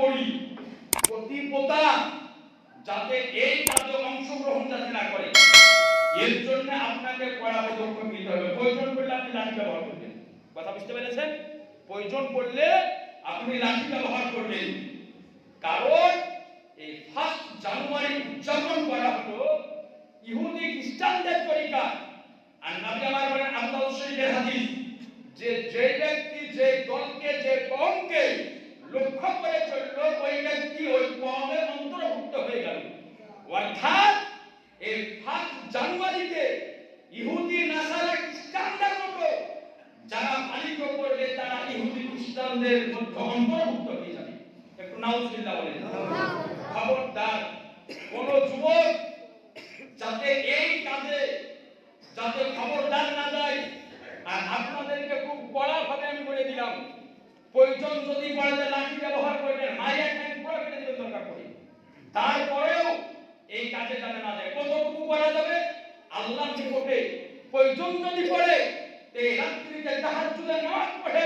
করি। প্রতিপতা যাতে এই কাজে অংশগ্রহণ যাতে না করে। এর জন্য আপনাকে কড়া পদক্ষেপ নিতে হবে। প্রয়োজন পড়লে আপনি লাঠি ব্যবহার করবেন। কথা বুঝতে পেরেছেন? প্রয়োজন পড়লে আপনি লাঠি ব্যবহার করবেন। কারণ এই ফার্স্ট জানুয়ারি উদযাপন করা হলো ইহুদি খ্রিস্টানদের তরিকা। আর নবী আমার বলেন আব্দুল শরীফের হাদিস যে যে ব্যক্তি যে দলকে যে কমকে লক্ষ্য করে চলল ওই ব্যক্তি ওই কমের অন্তর্ভুক্ত হয়ে গেল এই ফার্স্ট জানুয়ারিতে ইহুদি নাসারা খ্রিস্টানদের মতো যারা পালিত করবে, তারা ইহুদি খ্রিস্টানদের মধ্যে অন্তর্ভুক্ত হয়ে যাবে। একটু খবরদার, কোন যুবক যাতে এই কাজে যাতে খবরদার না যায়, আর আপনাদেরকে খুব কড়া ভাবে আমি বলে দিলাম, প্রয়োজন যদি পড়ে লাঠি ব্যবহার করবেন মায়ের কেটে দিবেন দরকার পড়ে। তারপরেও যাতে না যায় কতটুকু করা যাবে? আল্লাহ নিকটে প্রয়োজন যদি পড়ে এই রাত্রিতে তাহাজ্জুদে নামাজ পড়ে,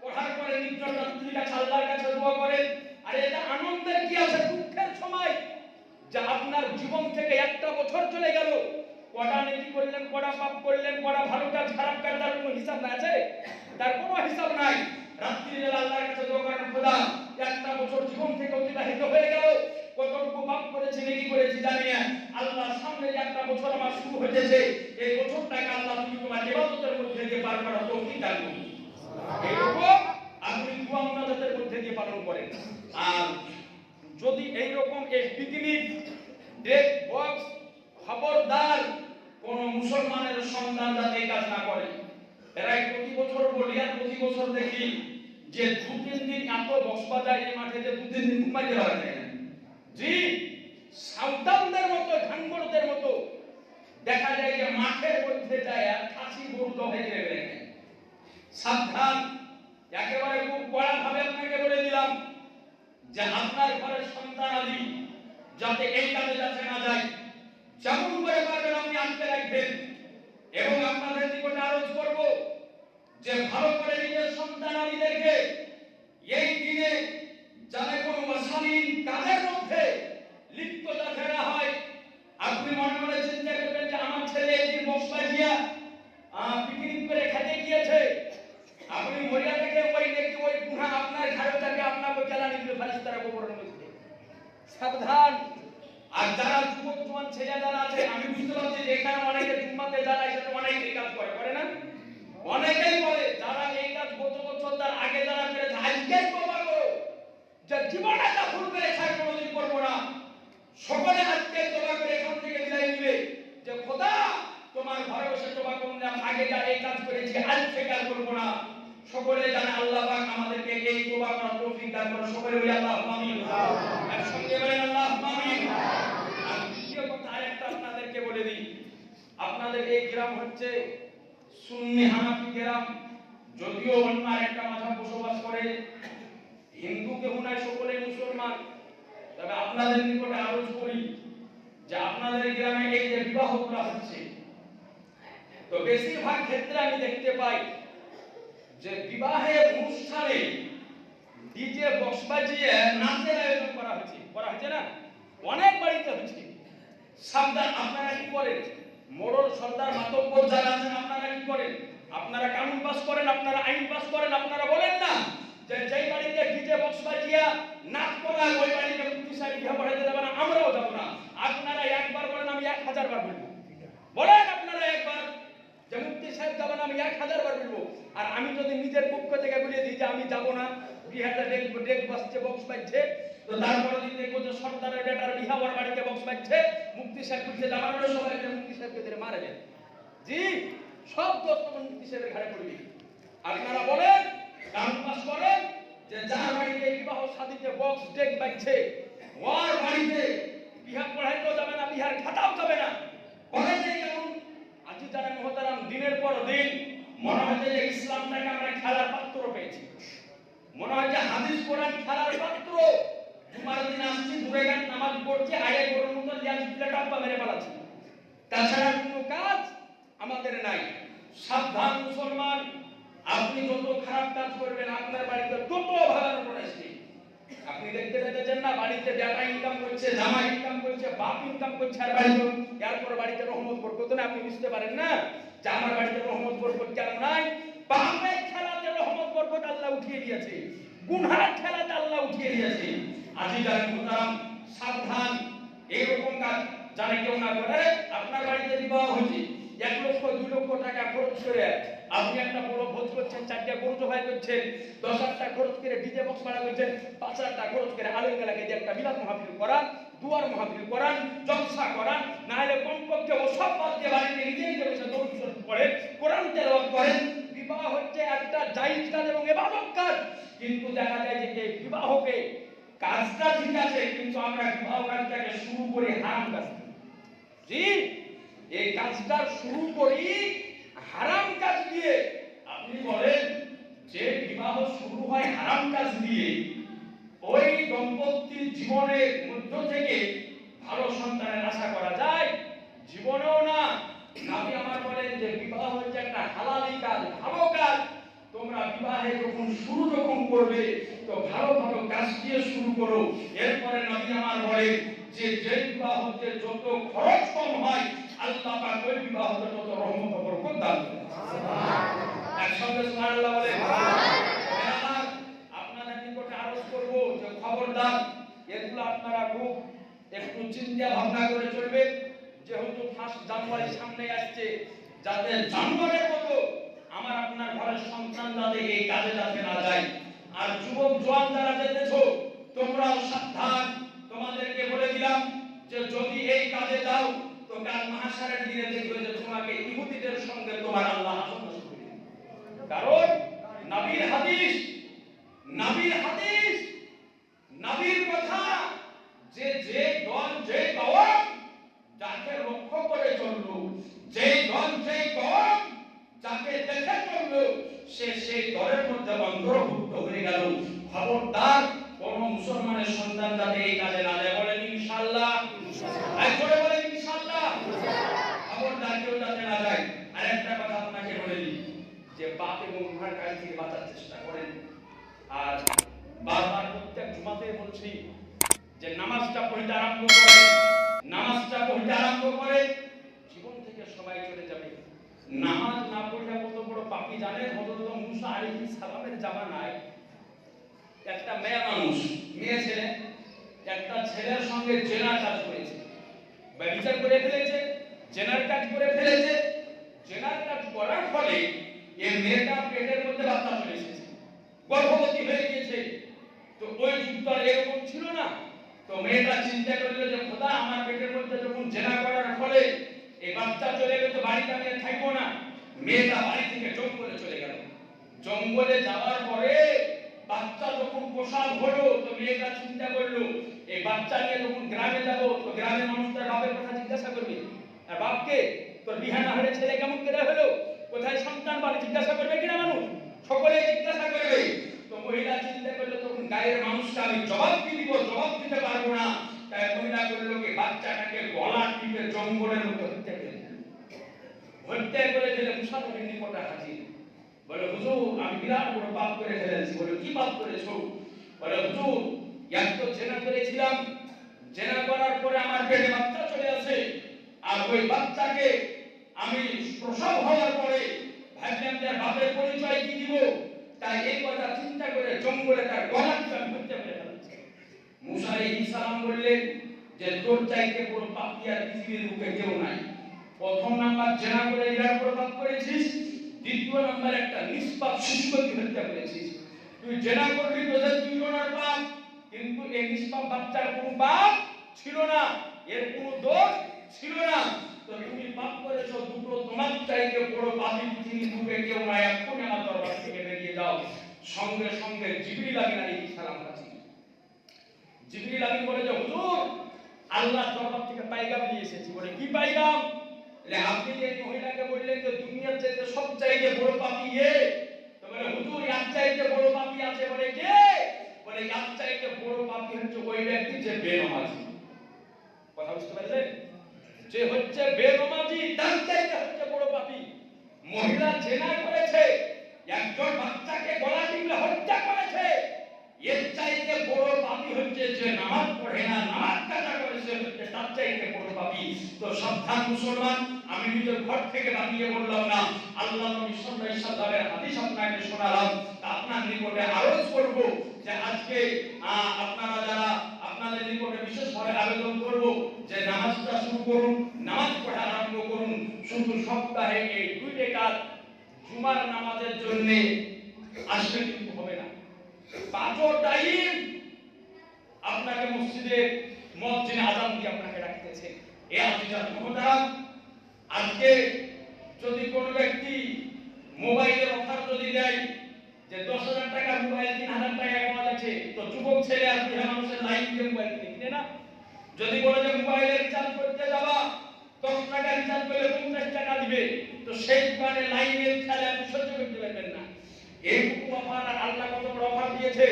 পড়ার পরে নির্জন রাত্রি কাছে আল্লাহর কাছে দোয়া করেন, আর এটা আনন্দের কি আছে? দুঃখের সময়। যে আপনার জীবন থেকে একটা বছর চলে গেল। কটা নেকি করলেন কটা পাপ করলেন কটা ভালো কাজ খারাপ কাজ তার কোনো হিসাব না আছে? তার কোনো হিসাব নাই। রাত্রি বেলা আল্লাহর কাছে দোয়া করেন, খোদা, একটা বছর জীবন থেকে অতিবাহিত হয়ে গেল। কতটুকু পাপ করেছি, নেকি করেছি, জানি না। আল্লাহর সামনে যে একটা বছর আমার শুরু হয়েছে এই বছরটাকে আল্লাহ তুমি তোমার ইবাদতের মধ্যে দিয়ে পার করা তৌফিক দান করুন। আপনি দোয়া মুনাজাতের মধ্যে দিয়ে পালন করেন। আর যদি এই এই পিকনিক ডেক বক্স, খবরদার কোন মুসলমানের সন্তান যাতে এই কাজ না করে এরাই প্রতি বছর বলি আর প্রতি বছর দেখি যে দু তিন দিন এত বক্স বাজায় এই মাঠে যে দু তিন দিন ঘুমাইতে পারে না। জি সাঁওতালদের মতো ধানগড়দের মতো দেখা যায় যে মাঠের মধ্যে যায় আর খাসি গরু দহে রেখে সাবধান, একেবারে খুব কড়া ভাবে আপনাকে বলে দিলাম যে আপনার ঘরের সন্তান আদি যাতে এই কাজে যাতে না যায়, যেমন করে পারবেন আপনি আনতে রাখবেন এবং আপনাদের নিকটে আরজ করব যে ভালো করে নিজের সন্তান আদিদেরকে এই দিনে যাতে কোনো অশালীন কাজের মধ্যে লিপ্ত যাতে হয়। আপনি মনে মনে চিন্তা করবেন যে আমার ছেলে দিন বক্স বাজিয়া পিকনিক করে খেতে গিয়েছে? আপনি মরিয়া থেকে ওই দেখি ওই গুহা আপনার ঘাড়ে আপনাকে জ্বালানি দিলে ফারিস্তারা গোবরের মধ্যে। সাবধান। আর যারা যুবক জোয়ান ছেলে যারা আছে, আমি বুঝতে পারছি যে এখানে অনেকে জুম্মাতে যারা এখানে অনেকেই কাজ করে করে না? অনেকেই করে যারা এই কাজ গত বছর তার আগে যারা করেছে আজকেই তোবা করো যে জীবনে একটা ভুল করে খাই কোনোদিন করব না সকলে আজকে তোবা করে এখান থেকে বিদায় নিবে যে খোদা তোমার ঘরে বসে তোবা করলাম আগে যা এই কাজ করেছি আজ থেকে আর করব না সকলে জানে আল্লাহ পাক আমাদেরকে এই তোবা করার তৌফিক দান করে সকলে বলি আল্লাহ আমিন একসঙ্গে বলেন আল্লাহ আমিন আর দ্বিতীয় কথা আরেকটা আপনাদেরকে বলে দিই আপনাদের এই গ্রাম হচ্ছে সুন্নি হানাফি গ্রাম। যদিও অন্য আরেকটা মাঝাব বসবাস করে, হিন্দু কেউ নাই, সকলেই মুসলমান। তবে আপনাদের নিকটে আরজ করি যে আপনাদের গ্রামে এই যে বিবাহ করা হচ্ছে, তো বেশিরভাগ ক্ষেত্রে আমি দেখতে পাই যে বিবাহের অনুষ্ঠানে ডিজে বক্স বাজিয়ে নাচের আয়োজন করা হয়েছে। করা হয়েছে না? অনেক বাড়িতে হচ্ছে সাবধান, আপনারা কি করেন? মোড়ল সর্দার মাতব্বর যারা আছেন, আপনারা কি করেন? আপনারা কানুন পাস করেন, আপনারা আইন পাস করেন, আপনারা বলেন না যে যেই বাড়িতে ডিজে বক্স বাজিয়া নাচ করা, ওই বাড়িতে মুক্তি সাহেব বিয়ে পড়াইতে যাবে না, আমরাও যাব না। আপনারা একবার বলেন, আমি এক হাজার বার বলব। বলেন, আপনারা একবার যে মুক্তি সাহেব যাবেন আমি এক হাজার বার বলব। আর আমি যদি নিজের পক্ষ থেকে বলে দিই যে আমি যাব না বিহারটা ডেক ডেক বাজছে, বক্স বাজছে তো তারপরে দিন দেখব যে সর্দারের বেটার বিহা বাড়িতে বক্স বাজছে, মুক্তি সাহেব বলছে যে আমার সবাই মুক্তি সাহেবকে ধরে যায় জি, সব দোষ মুক্তি সাহেবের ঘাড়ে পড়বি আপনারা বলেন কানুন পাস করেন যে যার বাড়িতে বিবাহ শাদীতে বক্স ডেক বাজছে, ওর বাড়িতে বিহা পড়াইতেও যাবে না, বিহার খাটাও যাবে না। বলেন যে কানুন আজি যারা মহতারাম দিনের পর দিন মনে হয় যে ইসলামটাকে আমরা খেলার পাত্র পেয়েছি। মনে হয় যে হাদিস কোরআন খেলার পাত্র। জুমার দিন আসছি দূরে নামাজ পড়ছি আগে গরুর মতো লিয়াজ দিলে টাপ্পা মেরে পালাচ্ছি তাছাড়া কোনো কাজ আমাদের নাই। সাবধান মুসলমান, আপনি যত খারাপ কাজ করবেন, আপনার বাড়িতে তত ভাগানো পড়েছে আপনি দেখতে বাড়িতে বেটা ইনকাম করছে, জামা ইনকাম করছে, বাপ ইনকাম করছে আর বাড়িতে এরপর বাড়িতে রহমত বরকত না, আপনি বুঝতে পারেন না, যে আমার বাড়িতে রহমত বরকত কেন নাই। বাপের খেলাতে রহমত বরকত আল্লাহ উঠিয়ে দিয়েছে। গুনহার খেলাতে আল্লাহ উঠিয়ে দিয়েছে। আজি যারা মোহতারাম সাবধান। এইরকম কাজ জানে কেউ না করে আপনার বাড়িতে বিবাহ হয়েছে, এক লক্ষ, দুই লক্ষ টাকা খরচ করে আপনি একটা বড় ভোজ করছেন, চারটা গরু জবাই করছেন, দশ হাজার খরচ করে ডিজে বক্স ভাড়া করছেন, পাঁচ হাজার খরচ করে আলেম গেলাকে দিয়ে একটা মিলাদ মাহফিল করান, দুয়ার মাহফিল করান, জলসা করান না হলে কমপক্ষে ওসব বাদ দিয়ে বাড়িতে নিজে নিজে বসে দৌড় পড়ে কোরআন তেলাওয়াত করেন। বিবাহ হচ্ছে একটা জায়েজ কাজ এবং ইবাদত কাজ। কিন্তু দেখা যায় যে বিবাহকে কাজটা ঠিক আছে, কিন্তু আমরা বিবাহ কাজটাকে শুরু করি হারাম কাজ। জি? এই কাজটা শুরু করি হারাম কাজ দিয়ে। আপনি বলেন, যে বিবাহ শুরু হয় হারাম কাজ দিয়ে, ওই দম্পতির জীবনের মধ্য থেকে ভালো সন্তানের আশা করা যায়? জীবনেও না। নবী আমার বলেন যে বিবাহ হচ্ছে একটা হালালি কাজ, ভালো কাজ। তোমরা বিবাহে যখন শুরু যখন করবে, তো ভালো ভালো কাজ দিয়ে শুরু করো। এরপরে নবী আমার বলেন যে যে বিবাহ হচ্ছে যত খরচ কম হয়, আল্লাহ পাক ওই বিবাহতে তত রহমত বরকত দান একসঙ্গে সুবহানাল্লাহ বলেন আমার, আপনাদের নিকটে আরজ করব যে খবরদার, এগুলো আপনারা খুব একটু চিন্তা ভাবনা করে চলবেন। যেহেতু ফার্স্ট জানুয়ারি সামনে আসছে যাতে জানুয়ারির মতো আমার আপনার ঘরের সন্তান যাতে এই কাজে যাতে না যায়। আর যুবক জওয়ান যারা যেতেছো, তোমরাও সাবধান। তোমাদেরকে বলে দিলাম যে যদি এই কাজে যাও, তো কাল মহাসারের দিনে দেখবে যে তোমাকে ইহুদিদের সঙ্গে তোমার আল্লাহ করবে কারণ নবীর হাদিস নবীর হাদিস নবীর কথা যে যে দল যে কওম যাকে লক্ষ্য করে চলল যে দল যে কওম যাকে দেখে চলল সে সেই দলের অন্তর্ভুক্ত হয়ে গেল। খবরদার কোন মুসলমানের সন্তান যাতে এই কাজে না যায় বলেন ইনশাআল্লাহ। জোরে বলেন ইনশাআল্লাহ। খবরদার কেউ যাতে না যায় আর একটা কথা আপনাকে বলে দিই, যে বাপ এবং মার কাছ থেকে বাঁচার চেষ্টা করেন। আর বারবার প্রত্যেক জুমাতে বলছি যে নামাজটা পড়তে আরম্ভ করে নামাজটা পড়তে আরম্ভ করে জীবন থেকে সবাই চলে যাবে নামাজ না পড়লে কত বড় পাপি জানেন? হযরত মুসা আলাইহিস সালামের জামানায় একটা মেয়ে মানুষ, মেয়ে ছেলে, একটা ছেলের সঙ্গে জেনার কাজ করেছে। ব্যবচার করে ফেলেছে, জেনার কাজ করে ফেলেছে। জেনার কাজ করার ফলে এই মেয়েটা পেটের মধ্যে বাচ্চা চলে এসেছে। গর্ভবতী হয়ে গিয়েছে। তো ওই যুগটা এরকম ছিল না। তো মেয়েটা চিন্তা করল যে, খোদা, আমার পেটের মধ্যে যখন জেনা করার ফলে এই বাচ্চা চলে গেলে তো বাড়িতে আমি থাকব না। মেয়েটা বাড়ি থেকে জঙ্গলে চলে গেল। জঙ্গলে যাওয়ার পরে বাচ্চা যখন প্রসাব হলো, তো মেয়েটা চিন্তা করল, এই বাচ্চা নিয়ে যখন গ্রামে যাব, তো গ্রামের মানুষ তার বাপের কথা জিজ্ঞাসা করবে। আর বাপকে, তোর বিহা না হলে ছেলে কেমন করে হলো? কোথায় সন্তান বাড়ি জিজ্ঞাসা করবে কিনা মানুষ? সকলে জিজ্ঞাসা করবে। তো মহিলা চিন্তা করল, তখন গায়ের মানুষটা আমি জবাব কি দিব? জবাব দিতে পারব না। তাই মহিলা করল কি বাচ্চাটাকে গলা টিপে জঙ্গলের দিল। হত্যা করে দিলে মুসাফির নিকটে হাজির বলে, হুজুর, আমি বিরাট বড় পাপ করে ফেলেছি। বলে, কি পাপ করেছ? বলে, হুজুর, এক তো জেনা করেছিলাম। জেনা করার পরে আমার পেটে বাচ্চা চলে আসে। আর ওই বাচ্চাকে আমি প্রসব হওয়ার পরে ভাবলাম যে বাপের পরিচয় কি দিব? তাই এই কথা চিন্তা করে জঙ্গলে তার গলা টিপে আমি হত্যা করে ফেলেছি। মুসা আলাইহিস বললেন যে, তোর চাইতে বড় পাপী আর পৃথিবীর বুকে কেউ নাই। প্রথম নাম্বার জেনা করে বড় পাপ করেছিস, দ্বিতীয় নাম্বার একটা নিষ্পাপ শিশুকে হত্যা করেছিস। তুই জেনা করবি তোদের দুইজনের পাপ, কিন্তু এই নিষ্পাপ বাচ্চার কোনো পাপ ছিল না, এর কোনো দোষ ছিল না। তো তুমি পাপ করেছ, দুটো তোমার চাইতে বড় পাপী পৃথিবীর বুকে কেউ নাই এখন আমার দরবার থেকে বেরিয়ে যাও। সঙ্গে সঙ্গে জিবরিল আমিন আলাইহিস সালাম কাছে। জিবরিল আমিন বলে যে, হুজুর, আল্লাহর দরবার থেকে পাইগাম নিয়ে এসেছি। বলে, কি পাইগাম আপনি যে মহিলাকে বললেন যে দুনিয়ার চাইতে সব চাইতে বড় পাপী এ তো হুজুর এক চাইতে বড় পাপী আছে বলে কে বলে এক চাইতে বড় পাপী হচ্ছে ওই ব্যক্তি যে বেনামাজি কথা বুঝতে পারলেন যে হচ্ছে বেনামাজি তার চাইতে হচ্ছে বড় পাপী মহিলা জেনা করেছে একজন বাচ্চাকে গলা টিপলে হত্যা করেছে এর চাইতে বড় পাপী হচ্ছে যে নামাজ পড়ে না নামাজ কাজা করে সে হচ্ছে তার চাইতে বড় পাপী সাবধান মুসলমান, আমি নিজের ঘর থেকে বানিয়ে বললাম, না, আল্লাহ নবী সাল্লাল্লাহু আলাইহি সাল্লামের হাদিস আপনাকে শোনালাম। তা আপনার নিকটে আরজ করব যে আজকে আপনারা যারা আপনাদের নিকটে বিশেষভাবে আবেদন করব, যে নামাজটা শুরু করুন, নামাজ পড়া আরম্ভ করুন। শুধু সপ্তাহে এই দুই রেখাত জুমার নামাজের জন্য আসলে কিন্তু হবে না। পাঁচও টাইম আপনাকে মসজিদে মসজিদে আজান দিয়ে আপনাকে রাখতেছে এ মহতারাম আজকে যদি কোনো ব্যক্তি মোবাইলের অফার যদি দেয় যে দশ হাজার টাকা মোবাইল, তিন হাজার টাকা পাওয়া যাচ্ছে তো যুবক ছেলে আর বুড়া মানুষের লাইন দিয়ে মোবাইল কিনে না? যদি বলে যে মোবাইলের রিচার্জ করতে যাবা, দশ টাকা রিচার্জ করলে পঞ্চাশ টাকা দিবে, তো সেই দোকানে লাইনের খেলে আপনি সহ্য করতে পারবেন না। এই অফার আল্লাহ কত বড় অফার দিয়েছে?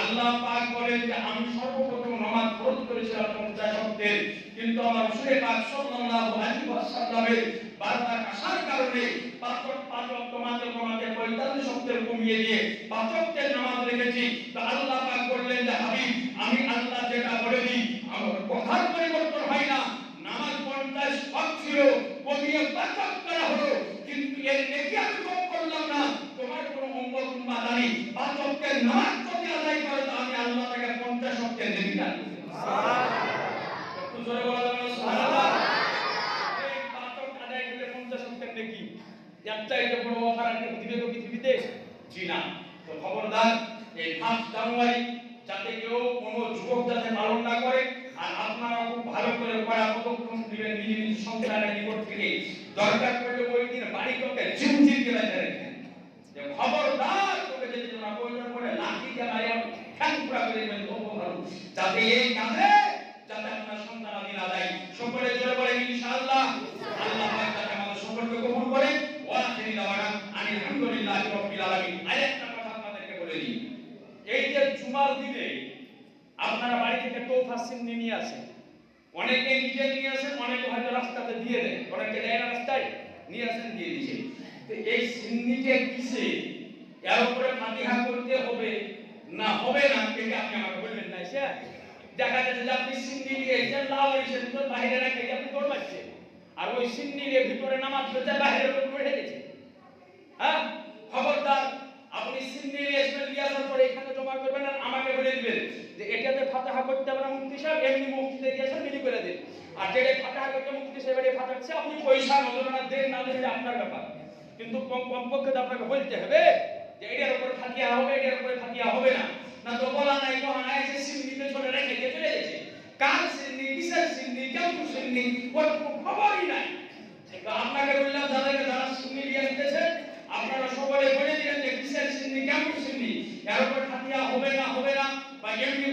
আল্লাহ পাক বলেন যে আমি সর্বপ্রথম নামাজ ফরজ করেছিলাম পঞ্চাশ শব্দের। কিন্তু আমার সুরে পাক সাল্লাল্লাহু আলাইহি ওয়াসাল্লামের কারণে পাঁচ পাঁচ ওয়াক্ত নামাজের কমাতে 45 শব্দের কমিয়ে দিয়ে পাঁচ ওয়াক্তের নামাজ রেখেছি। তো আল্লাহ পাক বললেন যে, হাবিব, আমি আল্লাহ যেটা বলে দিই, আমার কথার পরিবর্তন হয় না। নামাজ 50 ওয়াক্ত ছিল, কমিয়ে পাঁচ ওয়াক্ত করা হলো কিন্তু এর নেকি আমি কম করলাম না তোমার কোনো অঙ্গ কিংবা দানি পাঁচ ওয়াক্তের নামাজ যদি আদায় করে তো আমি আল্লাহ তাকে 50 ওয়াক্তের নেকি দান করি একটু জোরে বলা যাবে না সুবহানাল্লাহ এই পাঁচ ওয়াক্ত আদায় করলে 50 ওয়াক্তের নেকি এর চাইতে বড় দিবে তো পৃথিবীতে জি, না। তো খবরদার, এই ফার্স্ট জানুয়ারি যাতে কেউ কোনো যুবক যাতে পালন না করে, আর আপনারা খুব ভালো করে কড়া পদক্ষেপ দিবেন নিজ নিজ সংসারের নিকট থেকে দরকার পড়লে ওই দিন বাড়ি ঝিমঝিম দিয়ে। বেঁধে রেখেন যে খবরদার, তোকে যদি তোমরা প্রয়োজন পড়ে লাঠি দিয়ে মারি ঠ্যাং পুরা করে দেবেন যাতে এই কাজে যাতে আপনার সন্তান আদি না দেয় সকলে জোরে বলে ইনশাআল্লাহ আল্লাহ পাক যাতে আমাদের সকলকে কবুল করে ওয়া আখিরি দাওয়ানা আনিল হামদুলিল্লাহি রাব্বিল আলামিন আরেকটা কথা আপনাদেরকে বলে দিই। এই যে জুমার দিনে আপনারা বাড়ি থেকে তোফা সিন্নি নিয়ে আসেন। অনেকে নিজে নিয়ে আসেন, অনেকে হয়তো রাস্তাতে দিয়ে দেন। অনেকে দেয় না রাস্তায়, নিয়ে আসেন, দিয়ে এই সিন্নিকে কিসে? এর উপরে ফাতিহা করতে হবে? না হবে না আপনি আমাকে বলবেন না সে দেখা যাচ্ছে যে আপনি সিন্নি নিয়ে এসেছেন হয়েছেন তো বাইরে রেখে আপনি দৌড়াচ্ছেন আর ওই সিন্নি ভিতরে নামাজ পড়তে বাইরে গেছে হ্যাঁ? খবরদার, আপনি নিয়ে আসবেন আসার পরে এখানে জমা করবেন আর আমাকে বলে দিবেন যে এটাতে ফাতাহা করতে না মুক্তি সাহেব, এমনি মুক্তিতে দিয়েছেন মিলি করে দিন। আর যেটা ফাতাহা করতে মুক্তি সাহেব ফাটাচ্ছে আপনি পয়সা নজরানা দেন, না দেন আপনার ব্যাপার। কিন্তু কমপক্ষে তো আপনাকে বলতে হবে যে এটার উপরে ফাতিয়া হবে, এটার উপরে ফাতিয়া হবে না। না তো বলা নাই তো না এসে সিন্নিতে চলে রেখে দিয়ে চলে গেছে। কার সিন্নি কিসের সিন্নি কেমন সিন্নি ওর খবরই নাই তো আপনাকে বললাম যাদেরকে যারা সিন্নি দিয়ে আসতেছে আপনারা সকলে বলে দিলেন যে কিসের সিন্নি কেমন সিন্নি এর উপর ফাতিয়া হবে না হবে না, বা এমনি